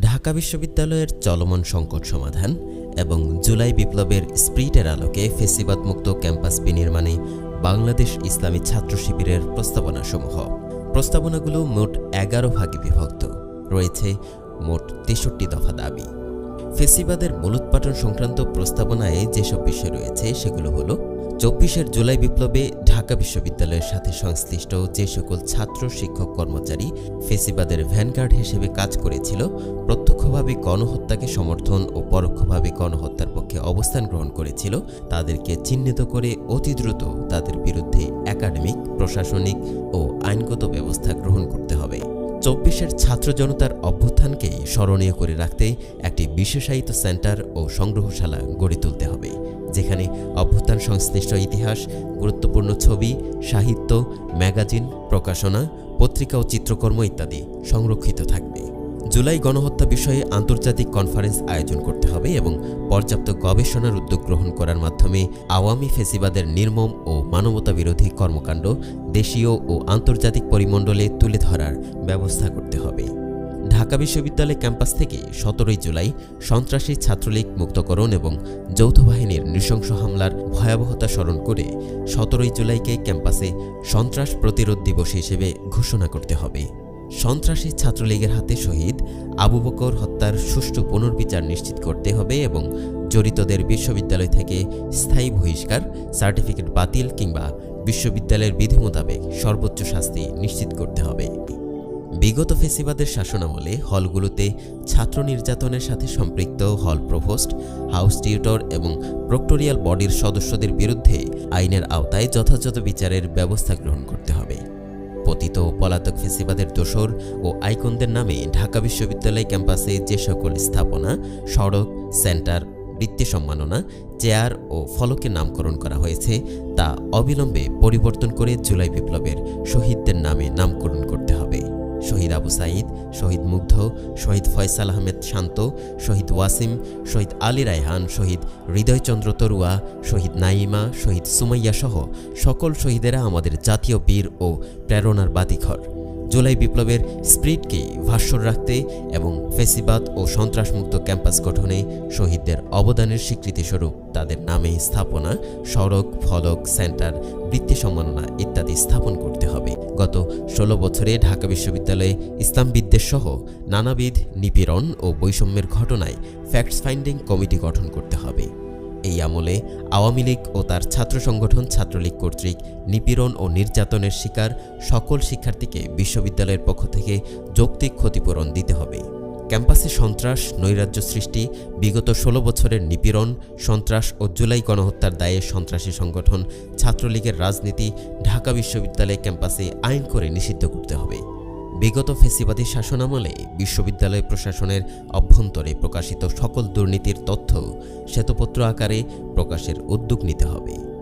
ঢাকা বিশ্ববিদ্যালয়ের চলমান সংকট সমাধান এবং জুলাই বিপ্লবের স্প্রিটের আলোকে ফেসিবাদ মুক্ত ক্যাম্পাস বিনির্মাণে বাংলাদেশ ইসলামী ছাত্র শিবিরের প্রস্তাবনাসমূহ। প্রস্তাবনাগুলো মোট এগারো ভাগে বিভক্ত। রয়েছে মোট তেষট্টি দফা দাবি। ফেসিবাদের মূলোৎপাটন সংক্রান্ত প্রস্তাবনায় যেসব বিষয় রয়েছে, সেগুলো হলো চব্বিশের জুলাই বিপ্লবে ঢাকা বিশ্ববিদ্যালয়ের সাথে সংশ্লিষ্ট যে সকল ছাত্র, শিক্ষক, কর্মচারী ফেসিবাদের ভ্যানগার্ড হিসেবে কাজ করেছিল, প্রত্যক্ষভাবে গণহত্যাকে সমর্থন ও পরোক্ষভাবে গণহত্যার পক্ষে অবস্থান গ্রহণ করেছিল, তাদেরকে চিহ্নিত করে অতি দ্রুত তাদের বিরুদ্ধে একাডেমিক, প্রশাসনিক ও আইনগত ব্যবস্থা গ্রহণ করতে হবে। চব্বিশের ছাত্র জনতার অভ্যুত্থানকে স্মরণীয় করে রাখতে একটি বিশেষায়িত সেন্টার ও সংগ্রহশালা গড়ে তুলতে হবে, যেখানে অভ্যুত্থান সংশ্লিষ্ট ইতিহাস, গুরুত্বপূর্ণ ছবি, সাহিত্য, ম্যাগাজিন, প্রকাশনা, পত্রিকা ও চিত্রকর্ম ইত্যাদি সংরক্ষিত থাকবে। জুলাই গণহত্যা বিষয়ে আন্তর্জাতিক কনফারেন্স আয়োজন করতে হবে এবং পর্যাপ্ত গবেষণার উদ্যোগ গ্রহণ করার মাধ্যমে আওয়ামী ফেসিবাদের নির্মম ও মানবতাবিরোধী কর্মকাণ্ড দেশীয় ও আন্তর্জাতিক পরিমণ্ডলে তুলে ধরার ব্যবস্থা করতে হবে। ঢাকা বিশ্ববিদ্যালয় ক্যাম্পাস থেকে সতেরোই জুলাই সন্ত্রাসী ছাত্রলীগ মুক্তকরণ এবং যৌথ বাহিনীর নৃশংস হামলার ভয়াবহতা স্মরণ করে সতেরোই জুলাইকে ক্যাম্পাসে সন্ত্রাস প্রতিরোধ দিবস হিসেবে ঘোষণা করতে হবে। সন্ত্রাসী ছাত্রলীগের হাতে শহীদ আবু বকর হত্যার সুষ্ঠু পুনর্বিচার নিশ্চিত করতে হবে এবং জড়িতদের বিশ্ববিদ্যালয় থেকে স্থায়ী বহিষ্কার, সার্টিফিকেট বাতিল কিংবা বিশ্ববিদ্যালয়ের বিধি মোতাবেক সর্বোচ্চ শাস্তি নিশ্চিত করতে হবে। বিগত ফেসিবাদের শাসনামলে হলগুলোতে ছাত্র নির্যাতনের সাথে সম্পৃক্ত হল প্রভোস্ট হাউস টিউটর এবং প্রক্টোরিয়াল বডির সদস্যদের বিরুদ্ধে আইনের আওতায় যথাযথ বিচারের ব্যবস্থা গ্রহণ করতে হবে। পতিত পলাতক ফেসিবাদের দোসর ও আইকনদের নামে ঢাকা বিশ্ববিদ্যালয় ক্যাম্পাসে যে সকল স্থাপনা, সড়ক, সেন্টার, বৃত্তি সম্মাননা, চেয়ার ও ফলকে নামকরণ করা হয়েছে, তা অবিলম্বে পরিবর্তন করে জুলাই বিপ্লবের শহীদদের নামে নামকরণ করতে হবে। শহীদ আবু সাঈদ, শহীদ মুগ্ধ, শহীদ ফয়সাল আহমেদ শান্ত, শহীদ ওয়াসিম, শহীদ আলী রায়হান, শহীদ হৃদয়চন্দ্র তরুয়া, শহীদ নাইমা শহীদ সুমাইয়া সহ সকল শহীদেরা আমাদের জাতীয় বীর ও প্রেরণার বাতিঘর। জুলাই বিপ্লবের স্প্রিটকে ভাস্বর রাখতে এবং ফেসিবাদ ও সন্ত্রাসমুক্ত ক্যাম্পাস গঠনে শহীদদের অবদানের স্বীকৃতিস্বরূপ তাদের নামে স্থাপনা, সড়ক, ফলক, সেন্টার, বৃত্তি সম্মাননা ইত্যাদি স্থাপন করতে হবে। গত ষোলো বছরে ঢাকা বিশ্ববিদ্যালয়ে ইসলাম বিদ্বেষসহ নানাবিধ নিপীড়ন ও বৈষম্যের ঘটনায় ফ্যাক্টস ফাইন্ডিং কমিটি গঠন করতে হবে। এই আমলে আওয়ামী লীগ ও তার ছাত্র সংগঠন ছাত্রলীগ কর্তৃক নিপীড়ন ও নির্যাতনের শিকার সকল শিক্ষার্থীকে বিশ্ববিদ্যালয়ের পক্ষ থেকে যৌক্তিক ক্ষতিপূরণ দিতে হবে। ক্যাম্পাসে সন্ত্রাস, নৈরাজ্য সৃষ্টি, বিগত ষোলো বছরের নিপীড়ন, সন্ত্রাস ও জুলাই গণহত্যার দায়ে সন্ত্রাসী সংগঠন, ছাত্রলীগের রাজনীতি, ঢাকা বিশ্ববিদ্যালয় ক্যাম্পাসে আইন করে নিষিদ্ধ করতে হবে। বিগত ফেসিবাদী শাসনামলে বিশ্ববিদ্যালয় প্রশাসনের অভ্যন্তরে প্রকাশিত সকল দুর্নীতির তথ্য, শ্বেতপত্র আকারে প্রকাশের উদ্যোগ নিতে হবে।